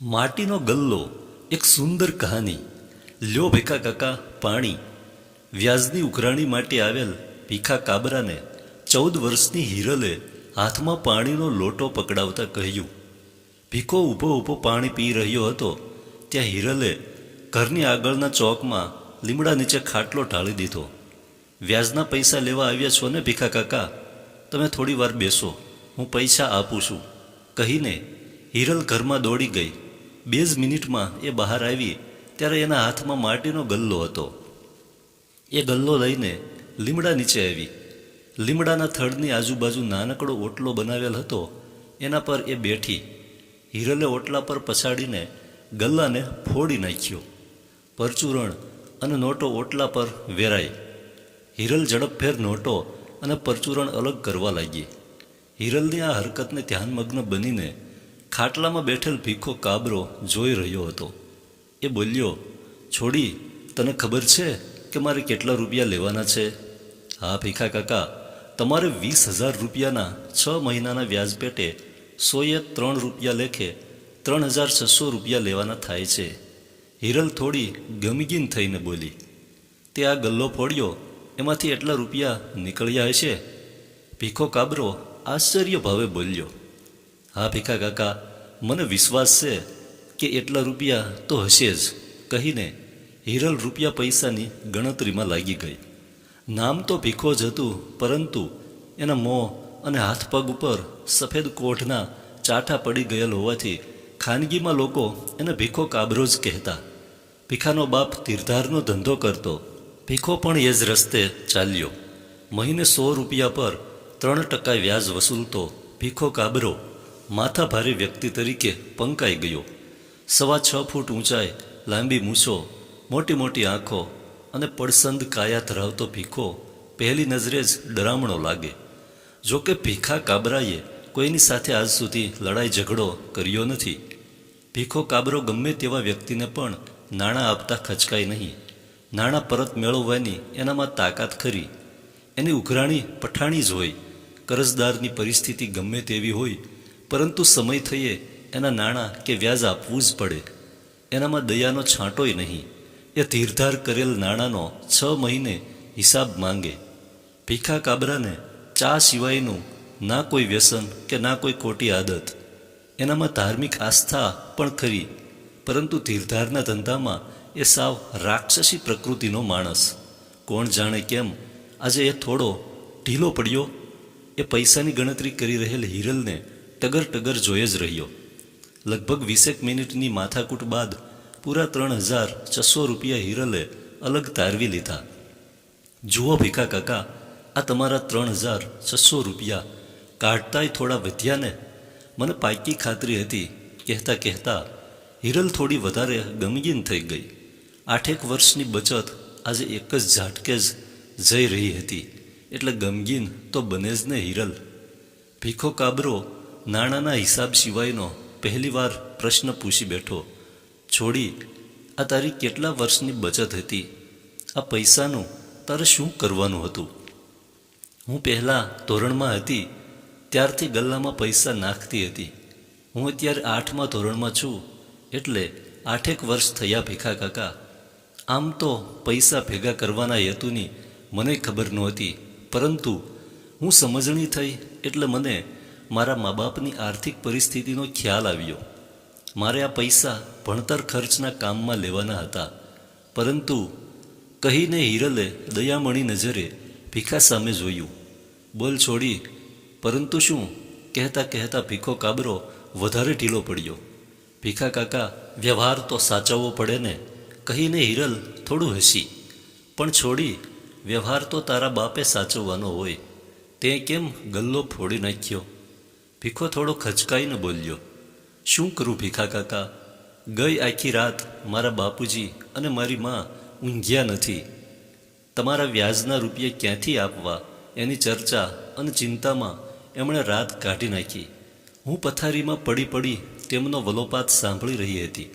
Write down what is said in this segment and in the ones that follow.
માટીનો ગલ્લો, એક સુંદર કહાની. લ્યો ભીખા કાકા, પાણી. વ્યાજની ઉઘરાણી માટે આવેલ ભીખા કાબરાને ચૌદ વર્ષની હિરલે હાથમાં પાણીનો લોટો પકડાવતા કહ્યું, ભીખો ઊભો ઊભો પાણી પી રહ્યો હતો, ત્યાં હિરલે ઘરની આગળના ચોકમાં લીમડા નીચે ખાટલો ઢાળી દીધો. વ્યાજના પૈસા લેવા આવ્યા છો ને ભીખા કાકા? તમે થોડી વાર બેસો, હું પૈસા આપું છું. કહીને હિરલ ઘરમાં દોડી ગઈ. બે જ મિનિટમાં એ બહાર આવી, ત્યારે એના હાથમાં માટીનો ગલ્લો હતો. એ ગલ્લો લઈને લીમડા નીચે આવી. લીમડાના થડની આજુબાજુ નાનકડો ઓટલો બનાવેલ હતો. એના પર એ બેઠી, હિરલે ઓટલા પર પછાડીને ગલ્લાને ફોડી નાખ્યો. પરચુરણ અને નોટો ઓટલા પર વેરાઈ. હિરલ ઝડપભેર નોટો અને પરચુરણ અલગ કરવા લાગી. હિરલની આ હરકતને ધ્યાનમગ્ન બનીને ખાટલામાં બેઠેલ ભીખો કાબરો જોઈ રહ્યો હતો. એ બોલ્યો, છોડી, તને ખબર છે કે મારે કેટલા રૂપિયા લેવાના છે? હા ભીખા કાકા, તમારે વીસ હજાર રૂપિયાના છ મહિનાના વ્યાજ પેટે સોએ ત્રણ રૂપિયા લેખે ત્રણ હજાર છસો રૂપિયા લેવાના થાય છે. હિરલ થોડી ગમગીન થઈને બોલી, તે આ ગલ્લો ફોડ્યો, એમાંથી એટલા રૂપિયા નીકળ્યા હશે? ભીખો કાબરો આશ્ચર્ય ભાવે બોલ્યો હા ભીખા કાકા, મને વિશ્વાસ છે કે એટલા રૂપિયા તો હશે જ. કહીને હિરલ રૂપિયા પૈસાની ગણતરીમાં લાગી ગઈ. નામ તો ભીખો જ હતું, પરંતુ એના મોં અને હાથ પગ ઉપર સફેદ કોઠના ચાઠા પડી ગયેલ હોવાથી ખાનગીમાં લોકો એને ભીખો કાબરો જ કહેતા. ભીખાનો બાપ તીરધારનો ધંધો કરતો. ભીખો પણ એ જ રસ્તે ચાલ્યો. મહિને સો રૂપિયા પર ત્રણ ટકા વ્યાજ વસૂલતો ભીખો કાબરો માથાભારે વ્યક્તિ તરીકે પંકાઈ ગયો. સવા છ ફૂટ ઊંચાઈ, લાંબી મૂછો, મોટી મોટી આંખો અને પડસંદ કાયા ધરાવતો ભીખો પહેલી નજરે જ ડરામણો લાગે. જોકે ભીખા કાબરાએ કોઈની સાથે આજ સુધી લડાઈ ઝઘડો કર્યો નથી. ભીખો કાબરો ગમે તેવા વ્યક્તિને પણ નાણાં આપતા ખચકાય નહીં. નાણાં પરત મેળવવાની એનામાં તાકાત ખરી. એની ઉઘરાણી પઠાણી જ હોય. કરજદારની પરિસ્થિતિ ગમે તેવી હોય પરંતુ સમય થઈએ એના નાણાં કે વ્યાજ આપવું જ પડે. એનામાં દયાનો છાંટોય નહીં. એ ધીરધાર કરેલ નાણાંનો છ મહિને હિસાબ માંગે. ભીખા કાબરાને ચા સિવાયનું ના કોઈ વ્યસન કે ના કોઈ ખોટી આદત. એનામાં ધાર્મિક આસ્થા પણ ખરી, પરંતુ ધીરધારના ધંધામાં એ સાવ રાક્ષસી પ્રકૃતિનો માણસ. કોણ જાણે કેમ આજે એ થોડો ઢીલો પડ્યો? એ પૈસાની ગણતરી કરી રહેલ હિરલને ટગર ટગર જોઈ જ રહ્યો. લગભગ વીસેક મિનિટની માથાકૂટ બાદ પૂરા ત્રણ હજાર છસો રૂપિયા હિરલે અલગ તારવી લીધા. જુઓ ભીખા કાકા, આ તમારા ત્રણ હજાર છસો રૂપિયા કાઢતાય થોડા વધ્યા ને મને પાકી ખાતરી હતી. કહેતા કહેતા હિરલ થોડી વધારે ગમગીન થઈ ગઈ. આઠેક વર્ષની બચત આજે એક જ ઝાટકે જ જઈ રહી હતી. એટલે ગમગીન તો બને જ ને હિરલ. ભીખો કાબરો નાણાંના હિસાબ સિવાયનો પહેલીવાર પ્રશ્ન પૂછી બેઠો. છોડી, આ તારી કેટલા વર્ષની બચત હતી? આ પૈસાનું તારે શું કરવાનું હતું? હું પહેલાં ધોરણમાં હતી, ત્યારથી ગલ્લામાં પૈસા નાખતી હતી. હું અત્યારે આઠમા ધોરણમાં છું, એટલે આઠેક વર્ષ થયા ભીખા કાકા. આમ તો પૈસા ભેગા કરવાના હેતુની મને ખબર નહોતી, પરંતુ હું સમજણી થઈ એટલે મને મારા મા બાપની આર્થિક પરિસ્થિતિનો ખ્યાલ આવ્યો. મારે આ પૈસા ભણતર ખર્ચના કામમાં લેવાના હતા. પરંતુ કહીને હિરલે દયામણી નજરે ભીખા સામે જોયું. બોલ છોડી, પરંતુ શું? કહેતા કહેતા ભીખો કાબરો વધારે ઢીલો પડ્યો. ભીખા કાકા, વ્યવહાર તો સાચવવો પડે ને? કહીને હિરલ થોડું હસી. પણ છોડી, વ્યવહાર તો તારા બાપે સાચવવાનો હોય. તે કેમ ગલ્લો ફોડી નાખ્યો? ભીખો થોડો ખચકાઈને બોલ્યો, શું કરું ભીખા કાકા? ગઈ આખી રાત મારા બાપુજી અને મારી માં ઊંઘ્યા નથી. તમારા વ્યાજના રૂપિયા ક્યાંથી આપવા? એની ચર્ચા અને ચિંતામાં એમણે રાત કાઢી નાખી. હું પથારીમાં પડી પડી તેમનો વલોપાત સાંભળી રહી હતી.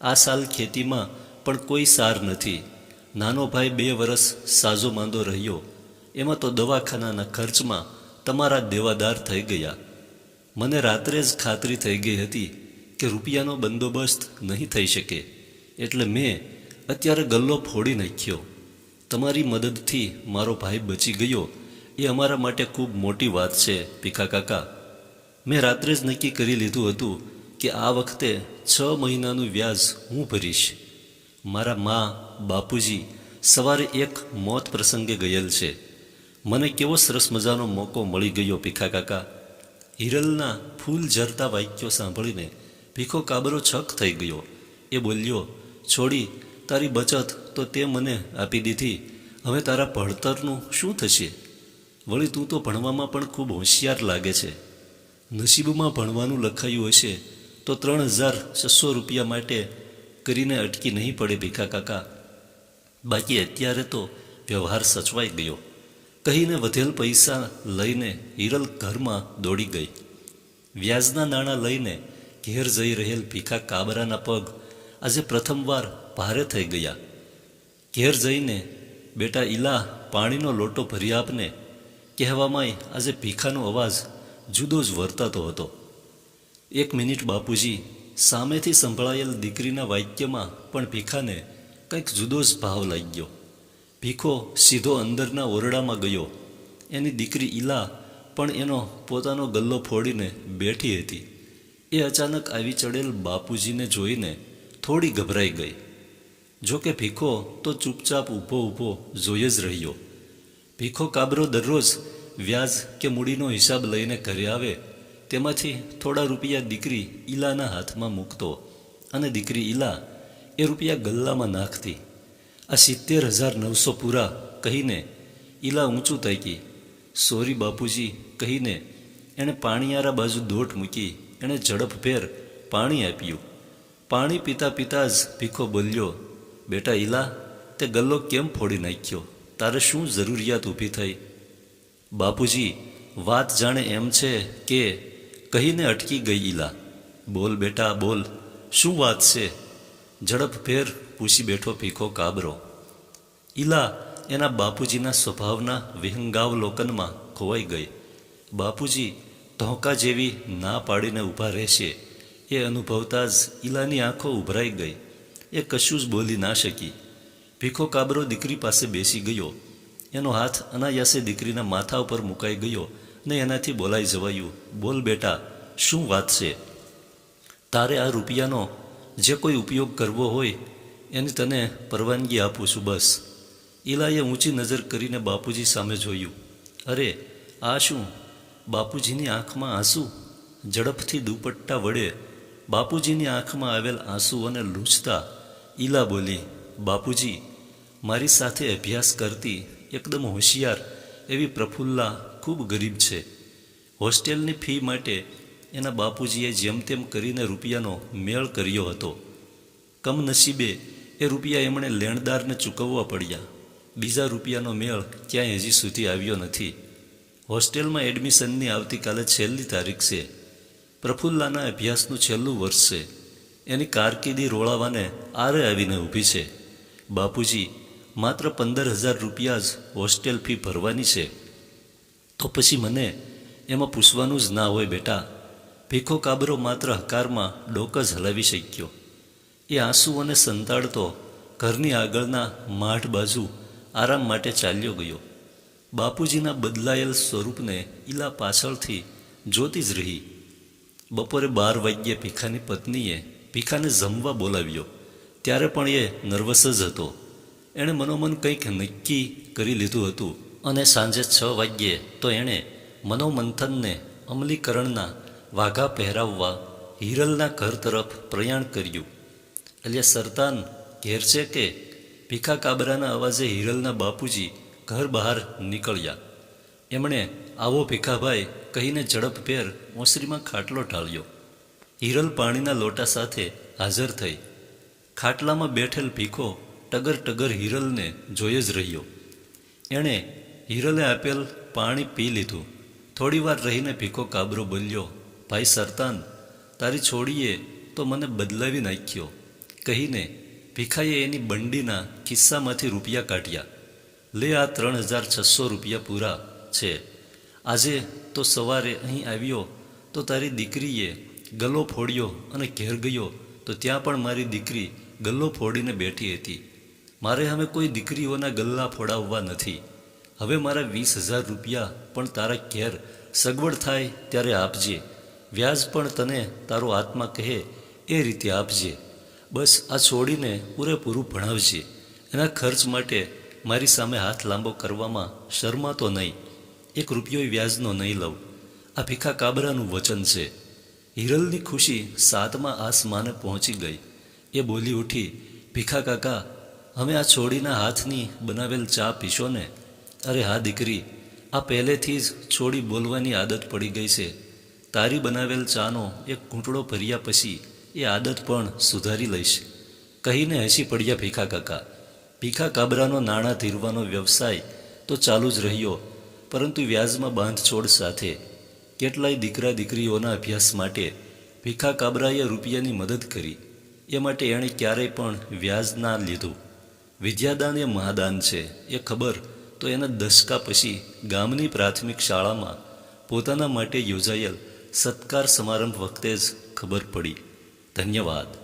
આ સાલ ખેતીમાં પણ કોઈ સાર નથી. નાનો ભાઈ બે વર્ષ સાજો માંદો રહ્યો. એમાં તો દવાખાનાના ખર્ચમાં તમારા દેવાદાર થઈ ગયા. મને રાત્રે જ ખાતરી થઈ ગઈ હતી કે રૂપિયાનો બંદોબસ્ત નહીં થઈ શકે. એટલે મેં અત્યારે ગલ્લો ફોડી નાખ્યો. તમારી મદદથી મારો ભાઈ બચી ગયો એ અમારા માટે ખૂબ મોટી વાત છે, ભીખા કાકા. મેં રાત્રે જ નક્કી કરી લીધું હતું કે આ વખતે છ મહિનાનું વ્યાજ હું ભરીશ. મારા મા, બાપુજી સવારે એક મોત પ્રસંગે ગયેલ છે. મને કેવો સરસ મજાનો મોકો મળી ગયો, ભીખા કાકા. હિરલના ફૂલ ઝરતા વાક્યો સાંભળીને ભીખો કાબરો છક થઈ ગયો. એ બોલ્યો, છોડી, તારી બચત તો તે મને આપી દીધી. હવે તારા ભણતરનું શું થશે? વળી તું તો ભણવામાં પણ ખૂબ હોશિયાર લાગે છે. નસીબમાં ભણવાનું લખાયું હશે તો ત્રણ હજાર છસો રૂપિયા માટે કરીને અટકી નહીં પડે ભીખા કાકા. બાકી અત્યારે તો વ્યવહાર સચવાઈ ગયો. કહીને વધેલ પૈસા લઈને હિરલ ઘરમાં દોડી ગઈ. વ્યાજના નાણાં લઈને ઘેર જઈ રહેલ ભીખા કાબરાના પગ આજે પ્રથમવાર ભારે થઈ ગયા. ઘેર જઈને બેટા ઈલા પાણીનો લોટો ભરી આપને કહેવામાંય આજે ભીખાનો અવાજ જુદો જ વર્તાતો હતો. એક મિનિટ બાપુજી સામેથી સંભળાયેલ દીકરીના વાક્યમાં પણ ભીખાને કંઈક જુદો જ ભાવ લાગ્યો. ભીખો સીધો અંદરના ઓરડામાં ગયો. એની દીકરી ઈલા પણ એનો પોતાનો ગલ્લો ફોડીને બેઠી હતી. એ અચાનક આવી ચડેલ બાપુજીને જોઈને થોડી ગભરાઈ ગઈ. જોકે ભીખો તો ચૂપચાપ ઊભો ઊભો જોઈ જ રહ્યો. ભીખો કાબરો દરરોજ વ્યાજ કે મૂડીનો હિસાબ લઈને ઘરે આવે, તેમાંથી થોડા રૂપિયા દીકરી ઈલાના હાથમાં મૂકતો અને દીકરી ઈલા એ રૂપિયા ગલ્લામાં નાખતી આ સિત્તેર હજાર નવસો પૂરા કહીને ઈલા ઊંચું તાકી સોરી બાપુજી કહીને એણે પાણીયારા બાજુ દોટ મૂકી એણે ઝડપભેર પાણી આપ્યું પાણી પીતા પીતા જ ભીખો બોલ્યો બેટા ઈલા તે ગલ્લો કેમ ફોડી નાખ્યો તારે શું જરૂરિયાત ઊભી થઈ બાપુજી વાત જાણે એમ છે કે કહીને અટકી ગઈ ઈલા બોલ બેટા બોલ શું વાત છે ઝડપભેર પૂછી બેઠો ભીખો કાબરો ઈલા, એના બાપુજીના સ્વભાવના વિહંગાવલોકનમાં ખોવાઈ ગઈ. બાપુજી ધોકા જેવી ના પાડીને ઊભા રહેશે. એ અનુભવતા જ ઈલાની આંખો ઉભરાઈ ગઈ. એ કશું જ બોલી ના શકી. ભીખો કાબરો દીકરી પાસે બેસી ગયો. એનો હાથ અનાયાસે દીકરીના માથા ઉપર મુકાઈ ગયો ને એનાથી બોલાઈ જવાયું, બોલ બેટા, શું વાત છે? તારે આ રૂપિયાનો જે કોઈ ઉપયોગ કરવો હોય એની તને પરવાનગી આપું છું બસ. ઈલાએ ઊંચી નજર કરીને બાપુજી સામે જોયું. અરે, આ શું? બાપુજીની આંખમાં આંસુ? ઝડપથી દુપટ્ટા વડે બાપુજીની આંખમાં આવેલ આંસુ અને લૂછતા ઈલા બોલી, બાપુજી, મારી સાથે અભ્યાસ કરતી એકદમ હોશિયાર એવી પ્રફુલ્લા ખૂબ ગરીબ છે. હોસ્ટેલની ફી માટે એના બાપુજીએ જેમ તેમ કરીને રૂપિયાનો મેળ કર્યો હતો. કમનસીબે એ રૂપિયા એમણે લેણદારને ચૂકવવા પડ્યા. બીજા રૂપિયાનો મેળ ક્યાંય હજી સુધી આવ્યો નથી. હોસ્ટેલમાં એડમિશનની આવતીકાલે છેલ્લી તારીખ છે. પ્રફુલ્લાના અભ્યાસનું છેલ્લું વર્ષ છે. એની કારકિર્દી રોળાવાને આરે આવીને ઊભી છે. બાપુજી, માત્ર પંદર હજાર રૂપિયા જ હોસ્ટેલ ફી ભરવાની છે. તો પછી મને એમાં પૂછવાનું જ ના હોય બેટા. ભીખો કાબરો માત્ર હકારમાં ડોક જ હલાવી શક્યો. એ આંસુઓને સંતાડતો ઘરની આગળના માઠ બાજુ આરામ માટે ચાલ્યો ગયો. બાપુજીના બદલાયેલ સ્વરૂપને ઈલા પાછળથી જોતી જ રહી. બપોરે બાર વાગ્યે ભીખાની પત્નીએ ભીખાને જમવા બોલાવ્યો. ત્યારે પણ એ નર્વસ જ હતો. એણે મનોમન કંઈક નક્કી કરી લીધું હતું અને સાંજે છ વાગ્યે તો એણે મનોમંથનને અમલીકરણના વાઘા પહેરાવવા હિરલના ઘર તરફ પ્રયાણ કર્યું. અલ્યા સરતાન, ઘેર છે કે? ભીખા કાબરાના અવાજે હિરલના બાપુજી ઘર બહાર નીકળ્યા. એમણે આવો ભીખાભાઈ કહીને ઝડપભેર ઓસરીમાં ખાટલો ઢાળ્યો. હિરલ પાણીના લોટા સાથે હાજર થઈ. ખાટલામાં બેઠેલ ભીખો ટગર ટગર હિરલને જોઈ જ રહ્યો. એણે હિરલે આપેલ પાણી પી લીધું. થોડીવાર રહીને ભીખો કાબરો બોલ્યો, ભાઈ સરતાન, તારી છોડીએ તો મને બદલાવી નાખ્યો. કહીને ભીખાએ એની બંડીના ખિસ્સામાંથી રૂપિયા કાઢ્યા. લે, આ ત્રણ હજાર છસો રૂપિયા પૂરા છે. આજે તો સવારે અહીં આવ્યો, તો તારી દીકરીએ ગલ્લો ફોડ્યો અને ઘેર ગયો, તો ત્યાં પણ મારી દીકરી ગલ્લો ફોડીને બેઠી હતી. મારે હવે કોઈ દીકરીઓના ગલ્લા ફોડાવવા નથી. હવે મારા વીસ હજાર રૂપિયા પણ તારા ઘેર સગવડ થાય ત્યારે આપજે. વ્યાજ પણ તને તારો આત્મા કહે એ રીતે આપજે. બસ આ છોડીને પૂરેપૂરું ભણાવજે. એના ખર્ચ માટે મારી સામે હાથ લાંબો કરવામાં શરમાતો નહીં. એક રૂપિયો વ્યાજનો નહીં લઉં. આ ભીખા કાબરાનું વચન છે. હિરલની ખુશી સાતમા આસમાને પહોંચી ગઈ. એ બોલી ઉઠી, ભીખા કાકા, અમે આ છોડીના હાથની બનાવેલ ચા પીશો ને? અરે હા દીકરી, આ પહેલેથી જ છોડી બોલવાની આદત પડી ગઈ છે. તારી બનાવેલ ચાનો એક ઘૂંટડો ભર્યા પછી એ આદત પણ સુધારી લઈશ. કહીને હસી પડ્યા ભીખા કાકા. ભીખા કાબરાનો નાણાં ધીરવાનો વ્યવસાય તો ચાલુ જ રહ્યો, પરંતુ વ્યાજમાં બાંધછોડ સાથે. કેટલાય દીકરા દીકરીઓના અભ્યાસ માટે ભીખા કાબરાએ રૂપિયાની મદદ કરી. એ માટે એણે ક્યારેય પણ વ્યાજ ના લીધું. વિદ્યાદાન એ મહાદાન છે, એ ખબર તો એના દશકા પછી ગામની પ્રાથમિક શાળામાં પોતાના માટે યોજાયેલ સત્કાર સમારંભ વખતે જ ખબર પડી. धन्यवाद.